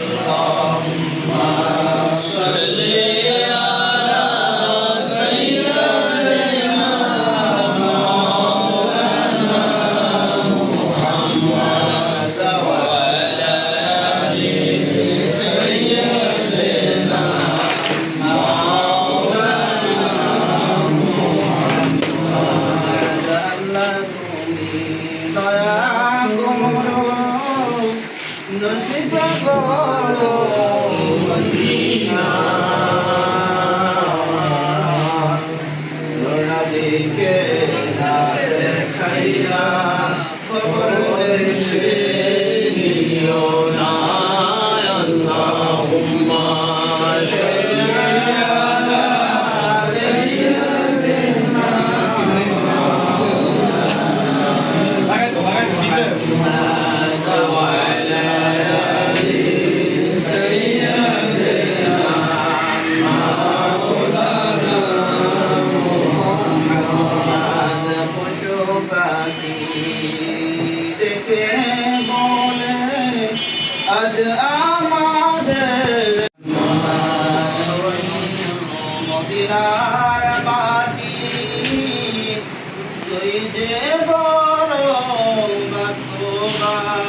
আল্লাহ পাখি দেখে বলে আজ আমাদের মদিনার মাটি তুই যে বড় ভাগ্যবান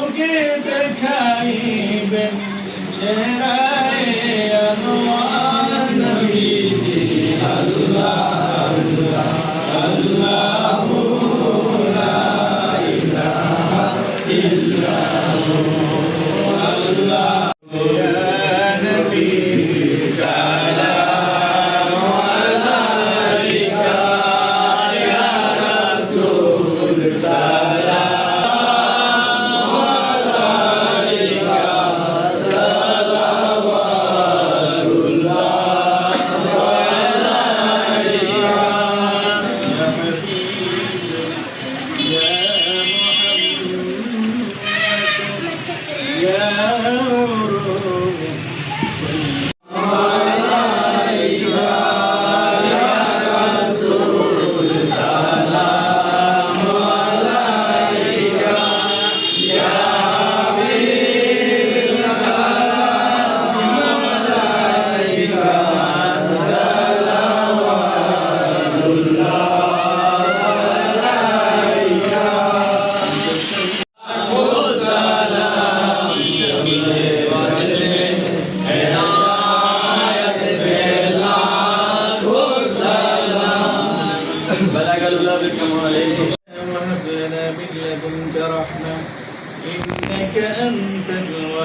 যুগে দেখাইবেন চেরায় আনোয়ার নবীজি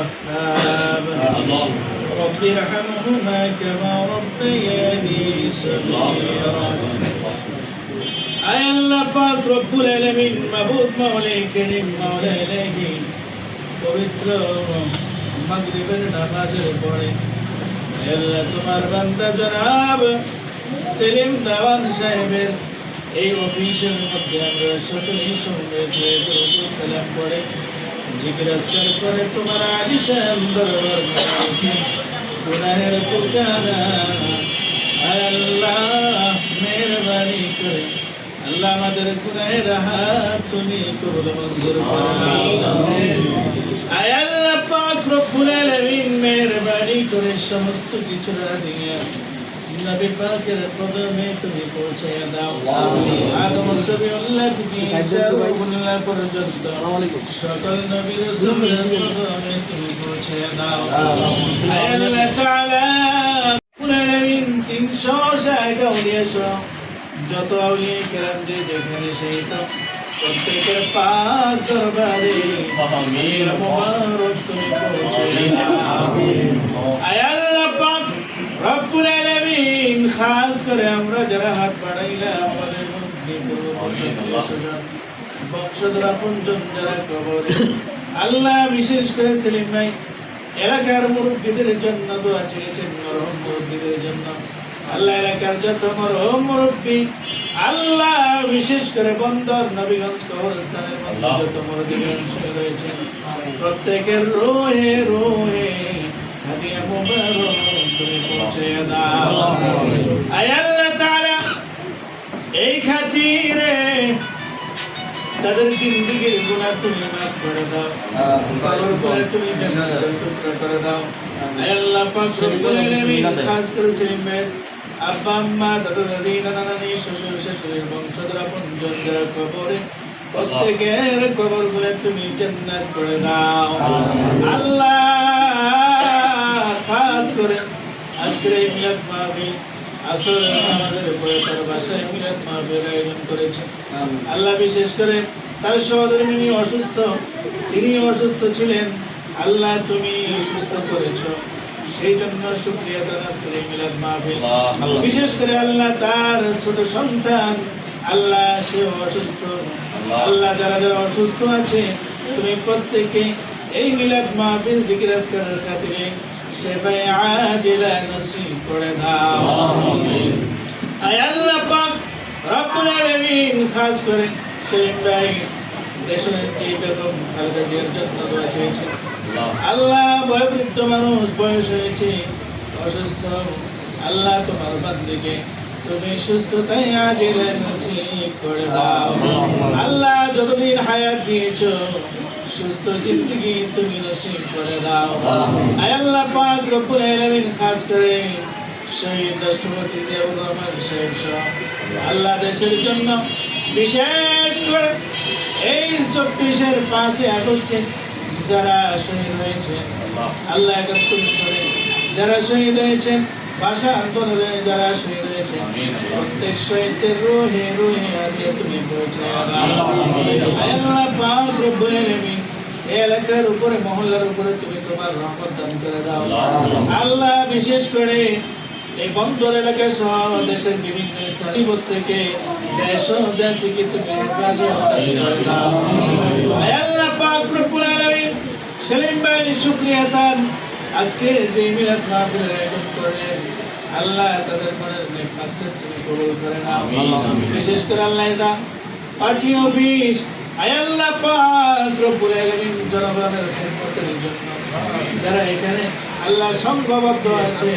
الوهاب رب ارحمهما كما ربياني صغيرا আয় আল্লাহ পাক রব্বুল আলামিন মাবুদ মাওলাই করিম মাওলা ইলাহি পবিত্র মাগরিবের নামাজের পরে আয় আল্লাহ তোমার বান্দা জনাব সেলিম দাওয়ান সাহেবের এই অফিসের মধ্যে আমরা সকলেই সঙ্গে সালাম করে জিকির করে তোমার আলিশান গুনাহের ঠিকানা আল্লাহ, মেহরবানি করে। আল্লাহ আমাদের গুনাহের হাত তুমি কবুল মঞ্জুর আয় পাক রব্বুল আলামিন মেহরবানি করে সমস্ত কিছু রাধিয়া দিয়ে নবী পাকের কদমে তুমি পৌঁছে দাও আদম সবিউল্লাহ থেকে ঈসা রূহুল্লাহ পর্যন্ত সকল নবী রাসূলের কদমে তুমি পৌঁছে দাও আয় আল্লাহ তাআলা রব্বুল আলামিন 360 আউলিয়া সহ যত যেখানে সেই প্রত্যেকের পাক রব্বুল আলামিন খাস করে আমরা যারা হাত বাড়াইলাম আমাদের মধ্যে বংশধর যারা কবর। আল্লাহ বিশেষ করে সেলিম ভাই এলাকার মুরব্বীদের জন্য দোয়া চেয়েছেন মরহম মুরব্বীদের জন্য। আল্লাহ এলাকার যত মরহম মুরব্বী আল্লাহ বিশেষ করে বন্দর নবীগঞ্জ কবরস্থানের মধ্যে যত মুরব্বীগণ রয়েছেন প্রত্যেকের রোহে রোহে। হাদিয়া মুবারক তুমি পৌঁছে দাও আয় আল্লাহ তাআলা এই খাতিরে তাদের জিন্দগির গুনাহ তুমি মাফ করে দাও। কবর করে তুমি টুকরা করে দাও। আল্লাহ পাক রব্বুল আলামিন খাস করে সেলিম ভাই আব্বা আম্মা দাদা দাদি নানা নানি শ্বশুর শাশুড়ির বংশধর আপন জন যারা কবরে। প্রত্যেকের কবরগুলো তুমি জান্নাত করে দাও। আল্লাহ করে আজকের এই মিলাদ মাহফিল আসর আমাদের উপরে তার বাসায় মিলাদ মাহফিল আয়োজন করেছে। আল্লাহ বিশেষ করে তার সহধর্মিনী অসুস্থ তিনি অসুস্থ ছিলেন। আল্লাহ তুমি সুস্থ করেছ। সেই জন্য শুক্রিয়া তার আজকের এই মিলাদ মাহফিল। বিশেষ করে আল্লাহ তার ছোট সন্তান আল্লাহ সে অসুস্থ। আল্লাহ যারা যারা অসুস্থ আছে তুমি প্রত্যেকে এই মিলাদ মাহফিল জিকির আজকারের খাতিরে সেবায় আজিলা নসিব করে দাও। আয় আল্লাহ পাক রব্বুল আলামিন খাস করে সেলিম ভাই দেশনেত্রী বেগম খালেদা জিয়ার জন্য দোয়া চেয়েছেন। আল্লাহ। বয়োবৃদ্ধ মানুষ বয়স হয়েছে অসুস্থ। আল্লাহ তোমার বান্দিকে তুমি সুস্থতায় আজিলে নসিব করে দাও। আল্লাহ যতদিন হায়াত দিয়েছ সুস্থ জিন্দগি তুমি নসিব করে দাও আল্লাহ পাক রব্বুল খাস করে শহীদ রাষ্ট্রপতি জিয়াউর রহমান সাহেব সহ আল্লাহ দেশের জন্য বিশেষ করে এই চব্বিশের পাঁচই আগস্টে যারা শহীদ হয়েছে আল্লাহ একাত্তর শহীদ যারা শহীদ হয়েছেন ভাষা আন্দোলনে যারা শহীদ হয়েছে প্রত্যেক শহীদদের রোহে রোহে আদিয়ে তুমি পৌঁছে আল্লাহ পাক রব্বুল আলামিন এলাকার উপরে, মহল্লার উপরে তুমি তোমার রহমত দান করে দাও। আল্লাহ বিশেষ করে এই বন্দর এলাকা সহ দেশের বিভিন্ন স্থান থেকে দেশ জাতিকে তুমি আল্লাহ পাক রব্বুল আলামিন সেলিম ভাই, শুকরিয়া আজকে যে মিলাদ মাহফিল আয়োজন করলেন আল্লাহ তাদের মনের নেক মাকসাদ তুমি কবুল করে নাও। বিশেষ করে আল্লাহ এটা পার্টি অফিস। আয় আল্লাহ পাক রব্বুল আলামিন জনগণের খেদমতের জন্য। যারা এখানে আল্লাহ সংঘবদ্ধ আছে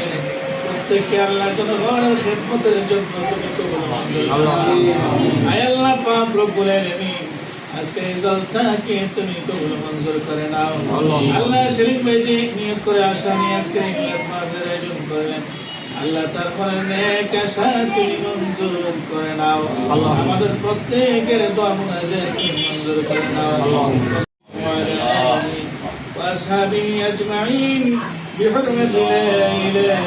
প্রত্যেককে আল্লাহ জনগণের খেদমতের জন্য তুমি কবুল। আয় আল্লাহ পাক রব্বুল আলামিন আজকে এই জলসাকে তুমি কবুল মঞ্জুর করে নাও। আল্লাহ। শরীফ ভাই যে নিয়োগ করে আসা নিয়ে আজকে এই মিলাদ মাহফিলের আয়োজন করলেন। আল্লাহ তারপরে নেক আশা তুমি মঞ্জুর করে নাও আমাদের প্রত্যেকের দোয়া মুনাজাত তুমি মঞ্জুর করে নাও وعلى آله وأصحابه أجمعين بحرمة لا إله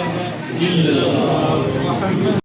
إلا الله محمد